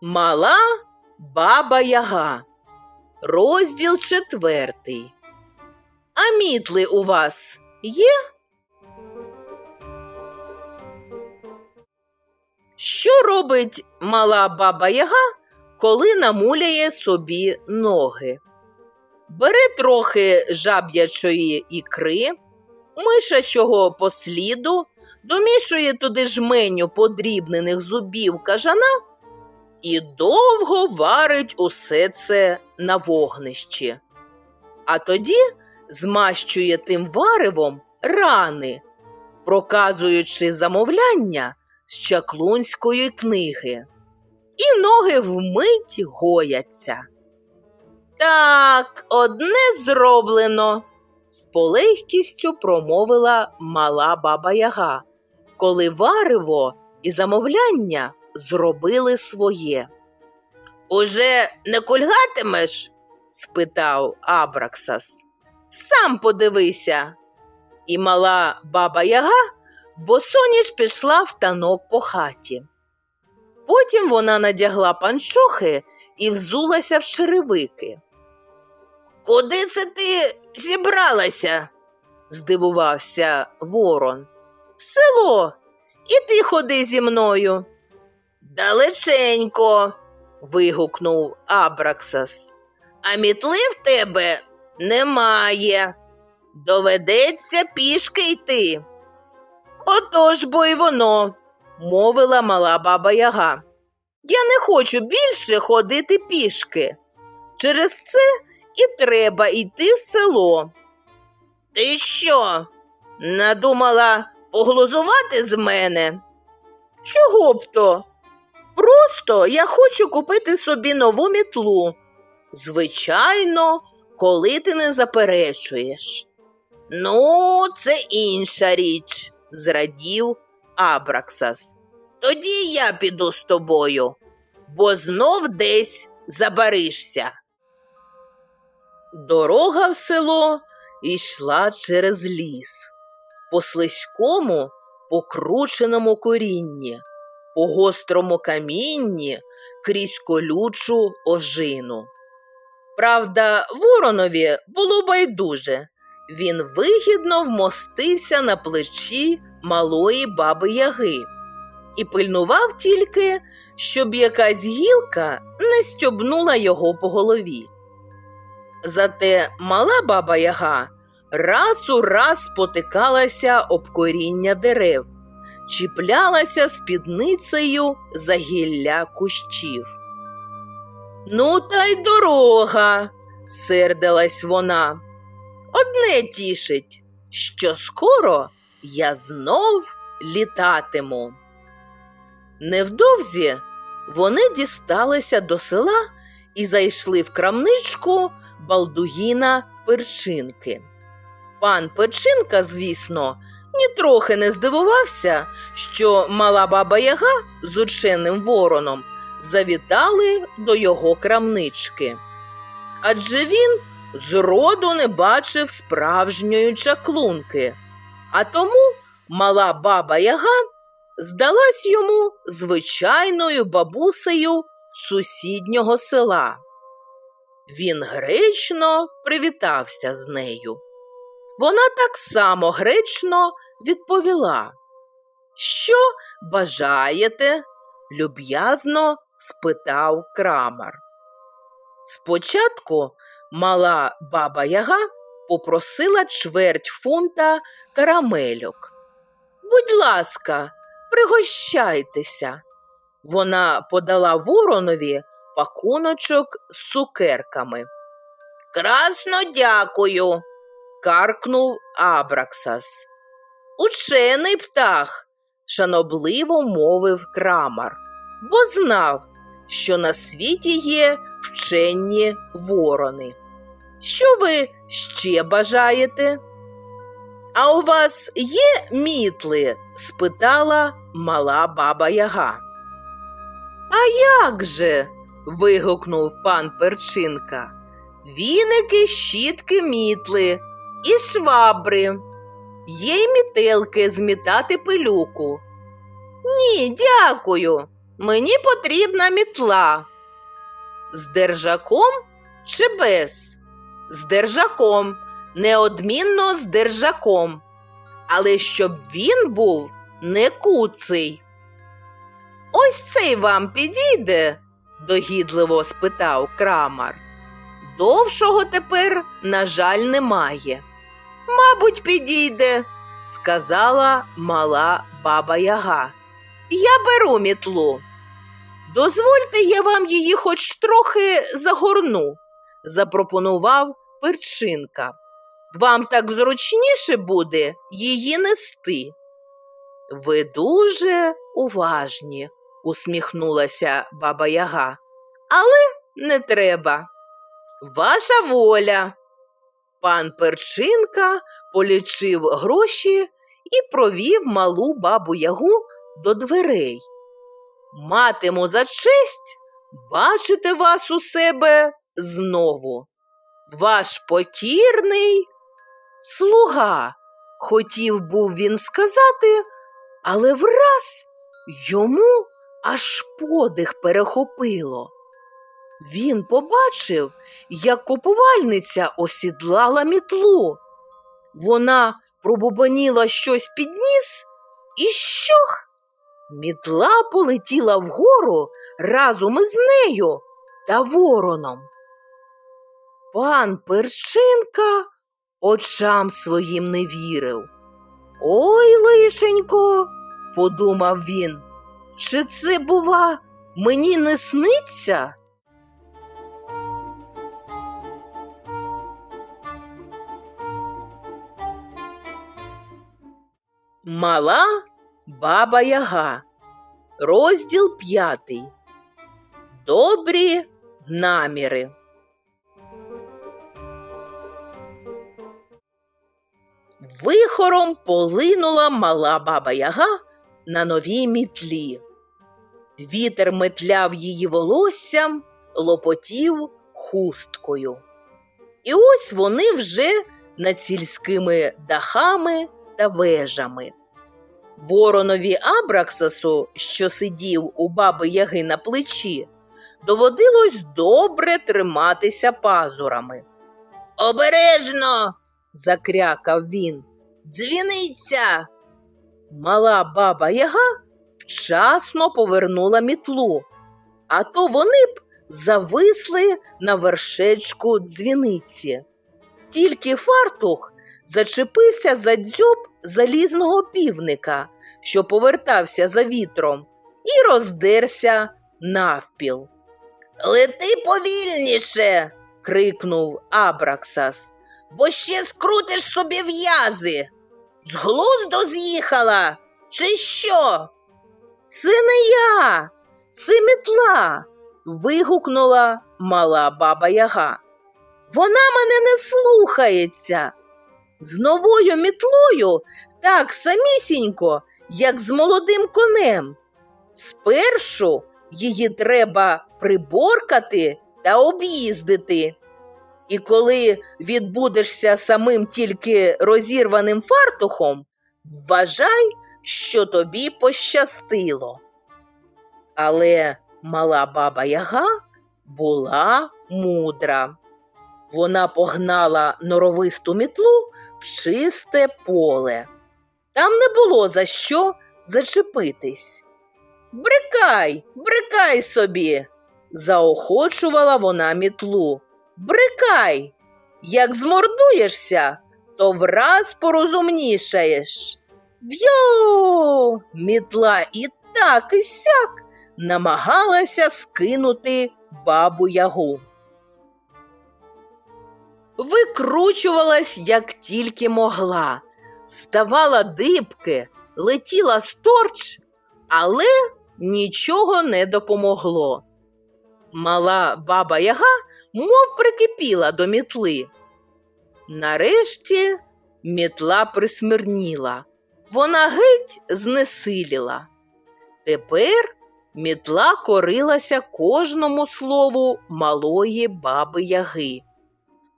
Мала баба Яга. Розділ четвертий. А мітли у вас є? Що робить мала баба Яга, коли намуляє собі ноги? Бере трохи жаб'ячої ікри, мишачого посліду, домішує туди жменю подрібнених зубів кажана і довго варить усе це на вогнищі. А тоді змащує тим варивом рани, проказуючи замовляння з чаклунської книги. І ноги вмить гояться. Так, одне зроблено, з полегкістю промовила мала баба Яга, коли варево і замовляння зробили своє. Уже не кульгатимеш? спитав Абраксас. Сам подивися. І мала баба Яга босоніж пішла в танок по хаті. Потім вона надягла панчохи і взулася в черевики. Куди це ти зібралася? здивувався ворон. В село. І ти ходи зі мною. Далеченько. вигукнув Абраксас. А мітли в тебе немає. Доведеться пішки йти. Отож бо й воно, мовила мала баба Яга. Я не хочу більше ходити пішки. Через це і треба йти в село. Ти що? Надумала поглузувати з мене? Чого б то? Просто я хочу купити собі нову мітлу. Звичайно, коли ти не заперечуєш. Ну, це інша річ, зрадів Абраксас. Тоді я піду з тобою, бо знов десь забаришся. Дорога в село йшла через ліс, по слизькому, покрученому корінні, по гострому камінні крізь колючу ожину. Правда, воронові було байдуже. Він вигідно вмостився на плечі малої баби Яги і пильнував тільки, щоб якась гілка не стьобнула його по голові. Зате мала баба Яга раз у раз спотикалася об коріння дерев, чіплялася спідницею за гілля кущів. Ну, та й дорога, сердилась вона. Одне тішить, що скоро я знов літатиму. Невдовзі вони дісталися до села і зайшли в крамничку Балдугіна Перчинки. Пан Перчинка, звісно, нітрохи не здивувався, що мала баба Яга з ученим вороном завітали до його крамнички. Адже він зроду не бачив справжньої чаклунки, а тому мала баба Яга здалась йому звичайною бабусею сусіднього села. Він гречно привітався з нею. Вона так само гречно відповіла. Що бажаєте? люб'язно спитав крамар. Спочатку мала баба Яга попросила чверть фунта карамельок. Будь ласка, пригощайтеся. Вона подала воронові пакуночок з цукерками. Красно дякую, каркнув Абраксас. Учений птах, шанобливо мовив крамар, бо знав, що на світі є вчені ворони. Що ви ще бажаєте? А у вас є мітли? спитала мала баба Яга. А як же? вигукнув пан Перчинка. Віники, щітки, мітли і швабри. Є й мітелки змітати пилюку. Ні, дякую, Мені потрібна мітла. З держаком чи без? З держаком, неодмінно з держаком. Але щоб він був не куций. Ось цей вам підійде? догідливо спитав крамар. Довшого тепер, на жаль, немає. Мабуть, підійде, сказала мала баба Яга. Я беру мітлу. Дозвольте, я вам її хоч трохи загорну, запропонував перчинка. Вам так зручніше буде її нести. Ви дуже уважні, усміхнулася баба Яга. Але не треба. Ваша воля. Пан Перчинка полічив гроші і провів малу бабу Ягу до дверей. Матиму за честь бачити вас у себе знову. Ваш покірний слуга, хотів був він сказати, але враз йому аж подих перехопило. Він побачив, як купувальниця осідлала мітлу. Вона пробубаніла щось під ніс і щох. Мітла полетіла вгору разом із нею та вороном. Пан Перчинка очам своїм не вірив. Ой, лишенько, подумав він, чи це, бува, мені не сниться? Мала баба Яга. Розділ п'ятий. Добрі наміри. Вихором полинула мала баба Яга на новій мітлі. Вітер метляв її волоссям, лопотів хусткою. І ось вони вже над сільськими дахами та вежами. Воронові Абраксасу, що сидів у баби Яги на плечі, доводилось добре триматися пазурами. Обережно. закрякав він. Дзвіниця. Мала баба Яга вчасно повернула мітлу, а то вони б зависли на вершечку дзвіниці. Тільки фартух зачепився за дзьоб залізного півника, що повертався за вітром, і роздерся навпіл. Лети повільніше. крикнув Абраксас, бо ще скрутиш собі в'язи. З глузду з'їхала, чи що? Це не я, це мітла. вигукнула мала баба Яга. Вона мене не слухається. З новою мітлою так самісінько, як з молодим конем. Спершу її треба приборкати та об'їздити. І коли відбудешся самим тільки розірваним фартухом, вважай, що тобі пощастило. Але мала баба Яга була мудра. Вона погнала норовисту мітлу в чисте поле. Там не було за що зачепитись. Брикай, брикай собі, заохочувала вона мітлу. Брикай, як змордуєшся, то враз порозумнішаєш. В'йо, мітла і так і сяк намагалася скинути бабу ягу. Викручувалась, як тільки могла, ставала дибки, летіла сторч, але нічого не допомогло. Мала баба Яга мов прикипіла до мітли. Нарешті мітла присмирніла, вона геть знесиліла. Тепер мітла корилася кожному слову малої баби Яги.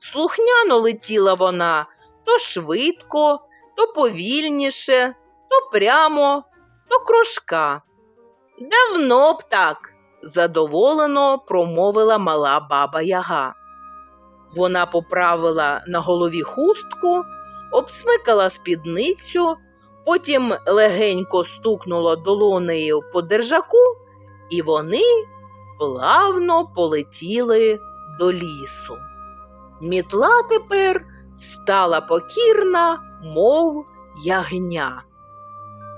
Слухняно летіла вона то швидко, то повільніше, то прямо, то крошка. Давно б так, задоволено промовила мала баба Яга. Вона поправила на голові хустку, обсмикала спідницю, потім легенько стукнула долонею по держаку, і вони плавно полетіли до лісу. Мітла тепер стала покірна, мов ягня.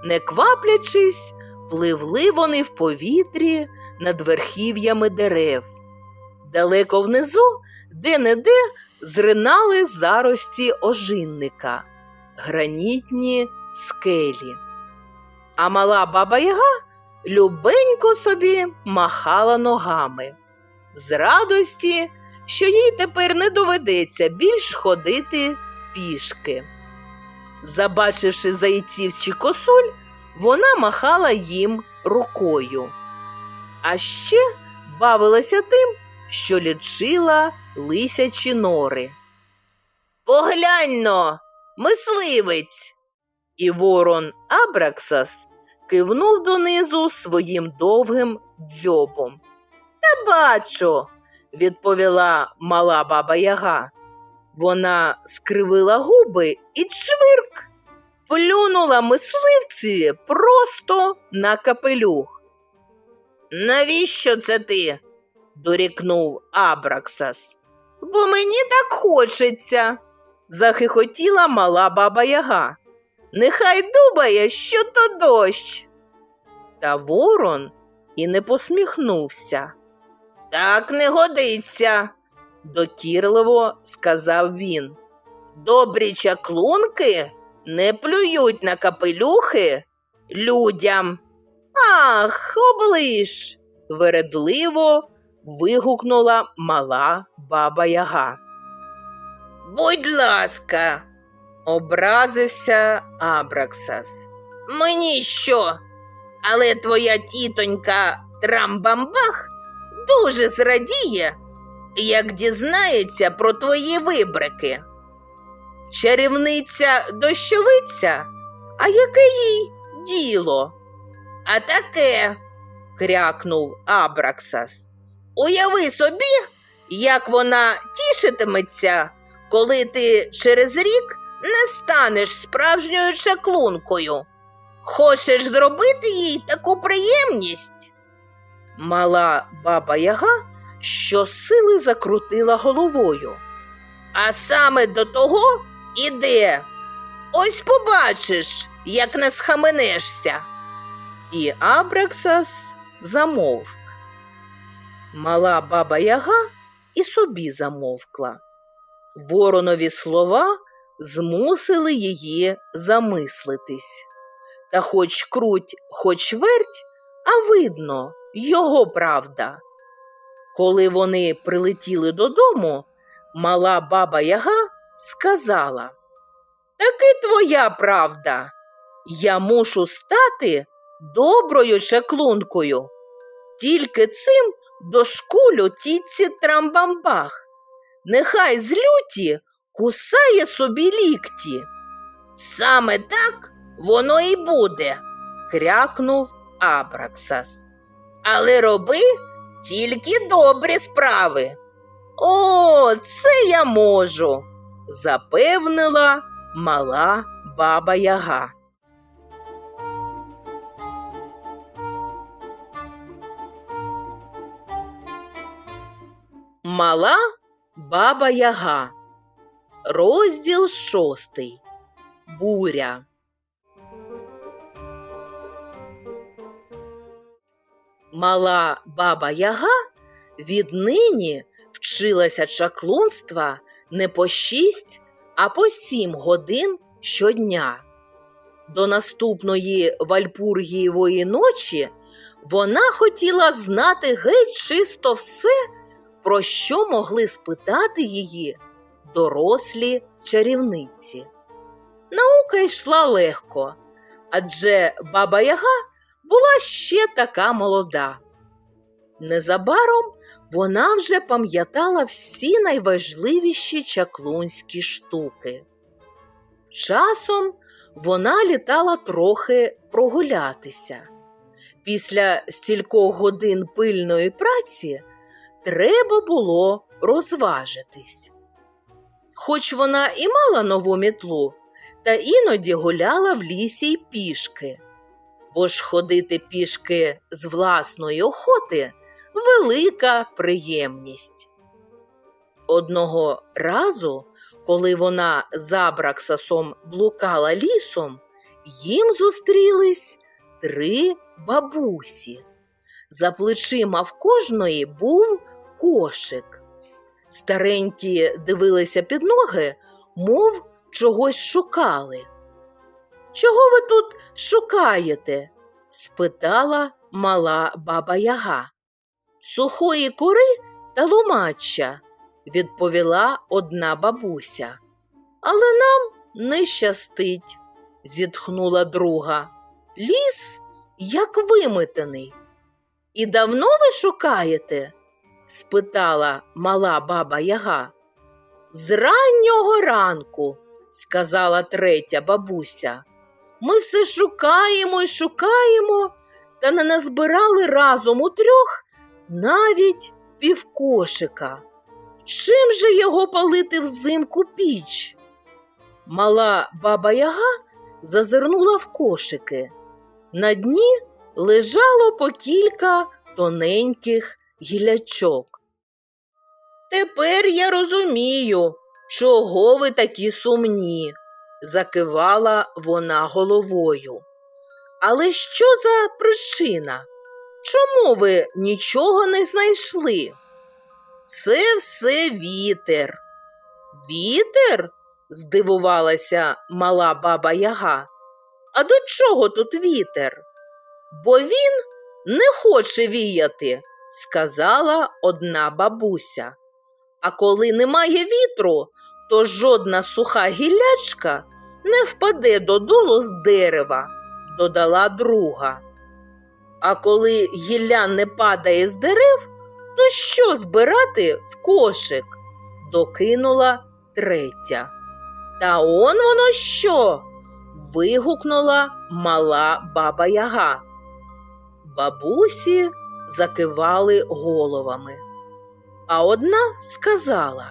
Не кваплячись, пливли вони в повітрі над верхів'ями дерев. Далеко внизу, де-не-де, зринали зарості ожинника, гранітні скелі. А мала баба Яга любенько собі махала ногами з радості, що їй тепер не доведеться більш ходити пішки. Забачивши зайців чи косуль, вона махала їм рукою. А ще бавилася тим, що лічила лисячі нори. Погляньно, мисливець. І ворон Абраксас кивнув донизу своїм довгим дзьобом. Та бачу, відповіла мала баба Яга. Вона скривила губи і чвирк плюнула мисливцеві просто на капелюх. Навіщо це ти? дорікнув Абраксас. Бо мені так хочеться, захихотіла мала баба Яга. Нехай думає, що то дощ. Та ворон і не посміхнувся. Так не годиться, докірливо сказав він. Добрі чаклунки не плюють на капелюхи людям. Ах, оближ. вередливо вигукнула мала баба Яга. Будь ласка, образився Абраксас. Мені що? Але твоя тітонька Трамбамбах дуже зрадіє, як дізнається про твої вибрики. Чарівниця дощовиця, а яке їй діло? А таке, крякнув Абраксас. Уяви собі, як вона тішитиметься, коли ти через рік не станеш справжньою чаклункою. Хочеш зробити їй таку приємність? Мала баба Яга щосили закрутила головою. А саме до того іде. Ось побачиш, як не схаменешся. І Абраксас замовк. Мала баба Яга і собі замовкла. Воронові слова змусили її замислитись. Та хоч круть, хоч верть, а видно його правда. Коли вони прилетіли додому, мала баба Яга сказала Таки твоя правда. Я мушу стати доброю чаклункою. Тільки цим дошкулю тітці трамбамбах. Нехай з люті кусає собі лікті. Саме так воно і буде, крякнув Абраксас. Але роби тільки добрі справи. О, це я можу, запевнила мала баба Яга. Мала баба Яга. Розділ шостий. Буря. Мала баба Яга віднині вчилася чаклунства не по шість, а по сім годин щодня. До наступної Вальпургієвої ночі вона хотіла знати геть чисто все, про що могли спитати її дорослі чарівниці. Наука йшла легко, адже баба Яга була ще така молода. Незабаром вона вже пам'ятала всі найважливіші чаклунські штуки. Часом вона літала трохи прогулятися. Після стількох годин пильної праці треба було розважитись. Хоч вона і мала нову мітлу, та іноді гуляла в лісі й пішки, бо ж ходити пішки з власної охоти велика приємність. Одного разу, коли вона з Абраксасом блукала лісом, їм зустрілись три бабусі. За плечима в кожної був кошик. Старенькі дивилися під ноги, мов чогось шукали. Чого ви тут шукаєте? спитала мала баба Яга. Сухої кори та ломача, відповіла одна бабуся. Але нам не щастить, зітхнула друга. Ліс як вимитаний. І давно ви шукаєте? спитала мала баба Яга. З раннього ранку, сказала третя бабуся. Ми все шукаємо і шукаємо, та не назбирали разом у трьох навіть півкошика. Чим же його палити взимку піч? Мала баба Яга зазирнула в кошики. На дні лежало по кілька тоненьких гілячок. Тепер я розумію, чого ви такі сумні, закивала вона головою. Але що за причина? Чому ви нічого не знайшли? Це все вітер. Вітер? здивувалася мала баба Яга. А до чого тут вітер? Бо він не хоче віяти, сказала одна бабуся. А коли немає вітру, то жодна суха гіллячка не впаде додолу з дерева, додала друга. А коли гілля не падає з дерев, то що збирати в кошик? докинула третя. Та он воно що? вигукнула мала баба Яга. Бабусі закивали головами. А одна сказала: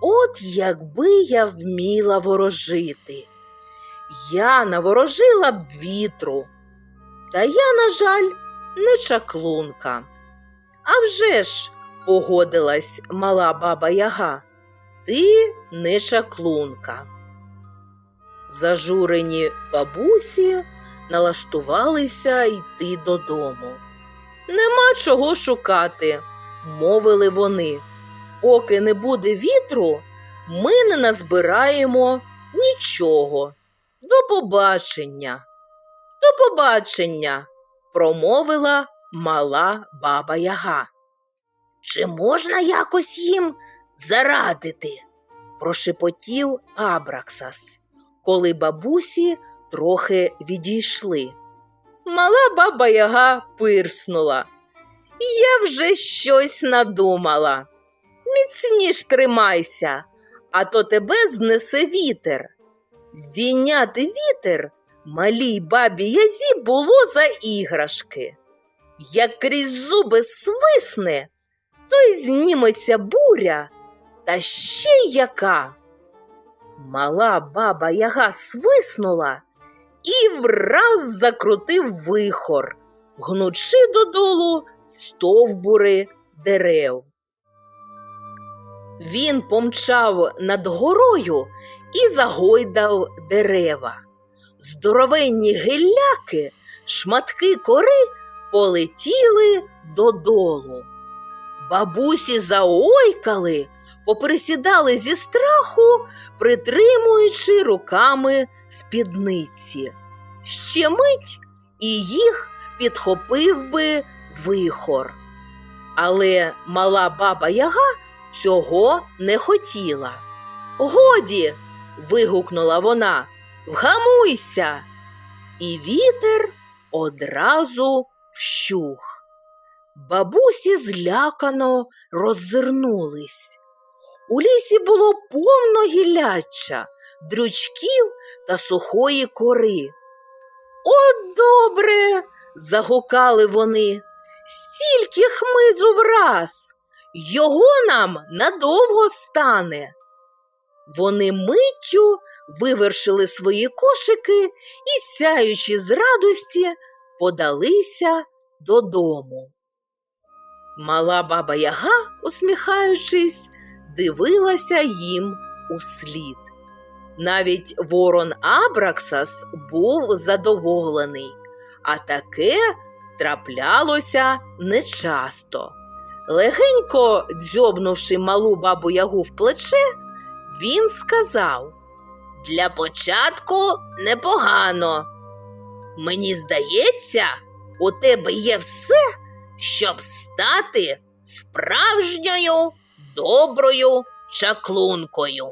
От якби я вміла ворожити, я наворожила б вітру, та я, на жаль, не чаклунка. А вже ж, погодилась мала баба Яга, ти не чаклунка. Зажурені бабусі налаштувалися йти додому. Нема чого шукати, мовили вони. Поки не буде вітру, ми не назбираємо нічого. До побачення. До побачення, промовила мала баба Яга. Чи можна якось їм зарадити? прошепотів Абраксас, коли бабусі трохи відійшли. Мала баба Яга пирснула. Я вже щось надумала. Міцніш тримайся, а то тебе знесе вітер. Здійняти вітер малій бабі язі було за іграшки. Як крізь зуби свисне, то й зніметься буря, та ще яка. Мала баба яга свиснула і враз закрутив вихор, гнучи додолу стовбури дерев. Він помчав над горою і загойдав дерева. Здоровенні гилляки, шматки кори полетіли додолу. Бабусі заойкали, поприсідали зі страху, притримуючи руками спідниці. Ще мить і їх підхопив би вихор. Але мала баба Яга цього не хотіла. Годі. вигукнула вона. Вгамуйся. І вітер одразу вщух. Бабусі злякано роззирнулись. У лісі було повно гіляча, дрючків та сухої кори. От добре, загукали вони. Стільки хмизу враз. Його нам надовго стане. Вони миттю вивершили свої кошики і, сяючи з радості, подалися додому. Мала баба Яга, усміхаючись, дивилася їм услід. Навіть ворон Абраксас був задоволений, а таке траплялося нечасто. Легенько дзьобнувши малу бабу Ягу в плече, він сказав Для початку непогано. Мені здається, у тебе є все, щоб стати справжньою доброю чаклункою.